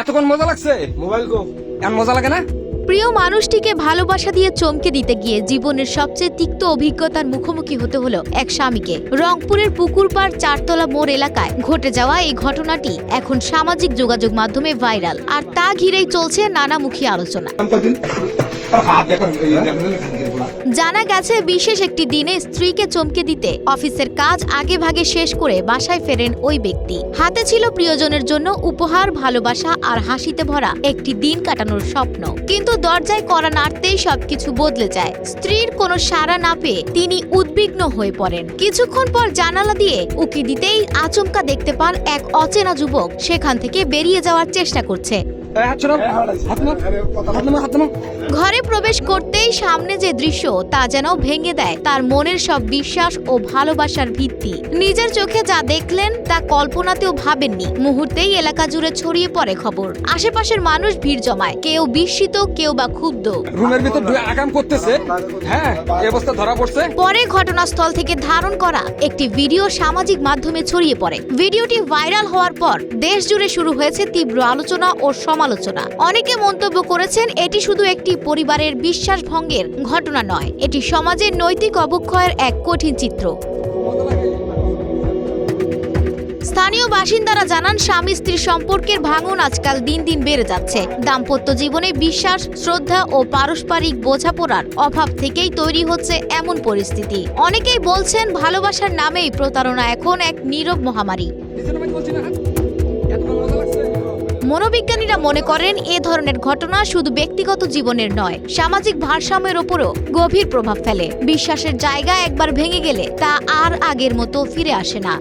এতক্ষণ মজা লাগছে? মোবাইল কো এমন মজা লাগে না? প্রিয় মানুষটিকে ভালোবাসা দিয়ে চমকে দিতে গিয়ে জীবনের সবচেয়ে তিক্ত অভিজ্ঞতার মুখোমুখি হতে হলো এক স্বামীকে। রংপুরের পুকুরপাড় চারতলা মোড় এলাকায় ঘটে যাওয়া এই ঘটনাটি এখন সামাজিক যোগাযোগ মাধ্যমে ভাইরাল। আর তা ঘিরেই চলছে নানামুখী আলোচনা। জানা গেছে, বিশেষ একটি দিনে স্ত্রীকে চমকে দিতে অফিসের কাজ আগে ভাগে শেষ করে বাসায় ফেরেন ওই ব্যক্তি। হাতে ছিল প্রিয়জনের জন্য উপহার, ভালোবাসা আর হাসিতে ভরা একটি দিন কাটানোর স্বপ্ন। কিন্তু দরজায় করা নাড়তেই সবকিছু বদলে যায়। স্ত্রীর কোনো সাড়া না পেয়ে তিনি উদ্বিগ্ন হয়ে পড়েন। কিছুক্ষণ পর জানালা দিয়ে উকি দিতেই আচমকা দেখতে পান এক অচেনা যুবক। সেখান থেকে বেরিয়ে যাওয়ার চেষ্টা করছে। ঘরে প্রবেশ করতেই সামনে যে দৃশ্য তা যেন ভেঙে দেয় তার মনের সব বিশ্বাস ও ভালোবাসার ভিত্তি। নিজের চোখে যা দেখলেন তা কল্পনাতেও ভাবেননি। মুহূর্তেই এলাকা জুড়ে ছড়িয়ে পড়ে খবর। আশেপাশের মানুষ ভিড় জমায়। কেউ বিস্মিত কেউ বা ক্ষুব্ধ। রুমের ভিতর আগাম করতেছে। হ্যাঁ অবস্থা ধরা পড়ছে। পরে ঘটনাস্থল থেকে ধারণ করা একটি ভিডিও সামাজিক মাধ্যমে ছড়িয়ে পড়ে। ভিডিওটি ভাইরাল হওয়ার পর দেশ জুড়ে শুরু হয়েছে তীব্র আলোচনা ও সমালোচনা। অনেকে মন্তব্য করেছেন এটি শুধু একটি পরিবারের বিশ্বাস ভঙ্গের ঘটনা নয়, এটি সমাজের নৈতিক অবক্ষয়ের এক কঠিন চিত্র। স্থানীয় বাসিন্দারা জানান, স্বামী স্ত্রীর সম্পর্কের ভাঙন আজকাল দিন দিন বেড়ে যাচ্ছে। দাম্পত্য জীবনে বিশ্বাস, শ্রদ্ধা ও পারস্পরিক বোঝাপড়ার অভাব থেকেই তৈরি হচ্ছে এমন পরিস্থিতি। অনেকেই বলছেন, ভালোবাসার নামেই প্রতারণা এখন এক নীরব মহামারী। মনোবিজ্ঞানীরা মনে করেন এ ধরনের ঘটনা শুধু ব্যক্তিগত জীবনের নয়, সামাজিক ভারসাম্যের ওপরও গভীর প্রভাব ফেলে। বিশ্বাসের জায়গা একবার ভেঙে গেলে তা আর আগের মতো ফিরে আসে না।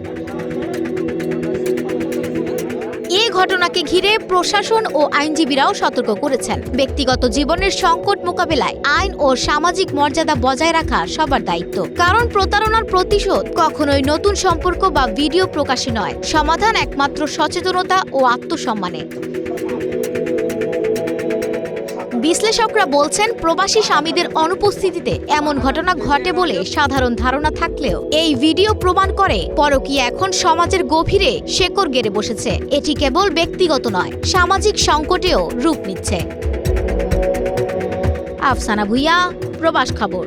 এ ঘটনাকে ঘিরে প্রশাসন ও আইনজীবীরাও সতর্ক করেছেন। ব্যক্তিগত জীবনের সংকট মোকাবেলায় আইন ও সামাজিক মর্যাদা বজায় রাখা সবার দায়িত্ব। কারণ প্রতারণার প্রতিশোধ কখনোই নতুন সম্পর্ক বা ভিডিও প্রকাশে নয়। সমাধান একমাত্র সচেতনতা ও আত্মসম্মানে। বিশ্লেষকরা বলছেন, প্রবাসী স্বামীদের অনুপস্থিতিতে এমন ঘটনা ঘটে বলে সাধারণ ধারণা থাকলেও এই ভিডিও প্রমাণ করে পরকীয়া এখন সমাজের গভীরে শেকড় গেড়ে বসেছে। এটি কেবল ব্যক্তিগত নয়, সামাজিক সংকটেও রূপ নিচ্ছে। আফসানা ভুইয়া, প্রবাস খবর।